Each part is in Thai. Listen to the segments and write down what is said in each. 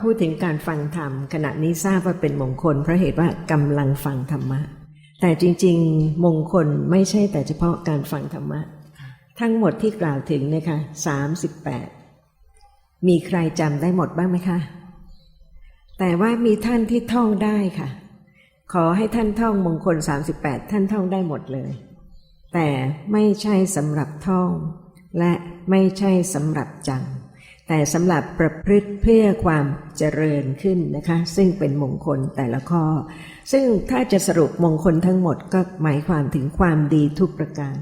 พูดถึงการฟังธรรม ขณะนี้ทราบว่าเป็นมงคล เพราะเหตุว่ากำลังฟังธรรมะ แต่จริง ๆ มงคลไม่ใช่แต่เฉพาะการฟังธรรมะ ทั้งหมดที่กล่าวถึงนะคะสามสิบแปดมีใครจำได้หมดบ้างไหมคะ แต่ว่ามีท่านที่ท่องได้ค่ะ ขอให้ท่านท่องมงคล 38 ท่านท่องได้หมดเลย แต่ไม่ใช่สำหรับท่อง และไม่ใช่สำหรับจำ แต่สำหรับประพฤติเพื่อความเจริญขึ้นนะคะ ซึ่งเป็นมงคลแต่ละข้อ ซึ่งถ้าจะสรุปมงคลทั้งหมดก็หมายความถึงความดีทุกประการ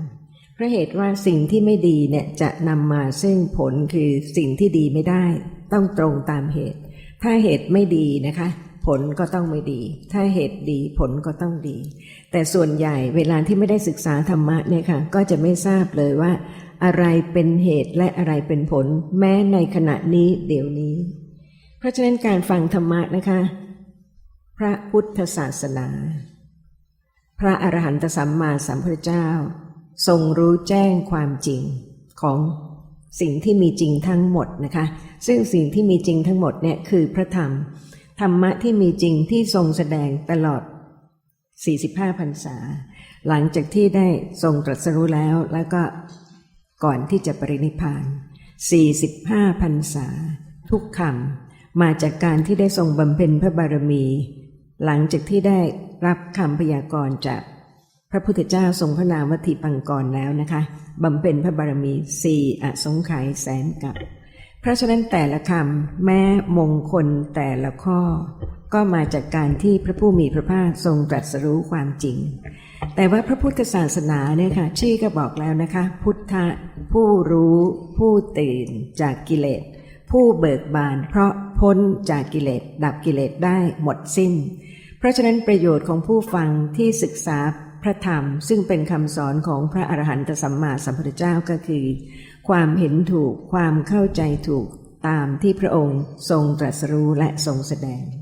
เพราะเหตุว่าสิ่งที่ไม่ดีเนี่ยจะนำมาซึ่งผลคือสิ่งที่ดีไม่ได้ ต้องตรงตามเหตุ ถ้าเหตุไม่ดีนะคะ ผลก็ต้องไม่ดี ถ้าเหตุดีผลก็ต้องดี แต่ส่วนใหญ่เวลาที่ไม่ได้ศึกษาธรรมะเนี่ยค่ะก็จะไม่ทราบเลยว่า อะไรเป็นเหตุและอะไรเป็นผล แม้ในขณะนี้เดี๋ยวนี้ เพราะฉะนั้นการฟังธรรมะนะคะ พระพุทธศาสนา พระอรหันตสัมมาสัมพุทธเจ้า ทรงรู้แจ้งความจริงของสิ่งที่มีจริงทั้งหมดนะคะ ซึ่งสิ่งที่มีจริงทั้งหมดเนี่ยคือพระธรรม ธรรมะที่มีจริงที่ทรงแสดงตลอด 45พรรษา หลังจากที่ได้ทรงตรัสรู้แล้วแล้วก็ ก่อนที่จะปรินิพาน 45พรรษา ทุกคำมาจากการที่ได้ทรงบำเพ็ญพระบารมี หลังจากที่ได้รับคำพยากรณ์จากพระพุทธเจ้าทรงพระนามวัตถิปังกรแล้วนะคะบำเพ็ญพระบารมีสี่อสงไขยแสนกับ เพราะฉะนั้นแต่ละคำแม้มงคลแต่ละข้อ ก็มาจากการที่พระผู้มีพระภาคทรงตรัสรู้ความจริง แต่ว่าพระพุทธศาสนาเนี่ยค่ะชื่อก็บอกแล้วนะคะ พุทธ ผู้รู้ผู้ตื่นจากกิเลส ผู้เบิกบานเพราะพ้นจากกิเลส ดับกิเลสได้หมดสิ้น เพราะฉะนั้นประโยชน์ของผู้ฟังที่ศึกษาพระธรรม ซึ่งเป็นคำสอนของพระอรหันตสัมมาสัมพุทธเจ้าก็คือ ความเห็นถูกความเข้าใจถูกตามที่พระองค์ทรงตรัสรู้และทรงแสดง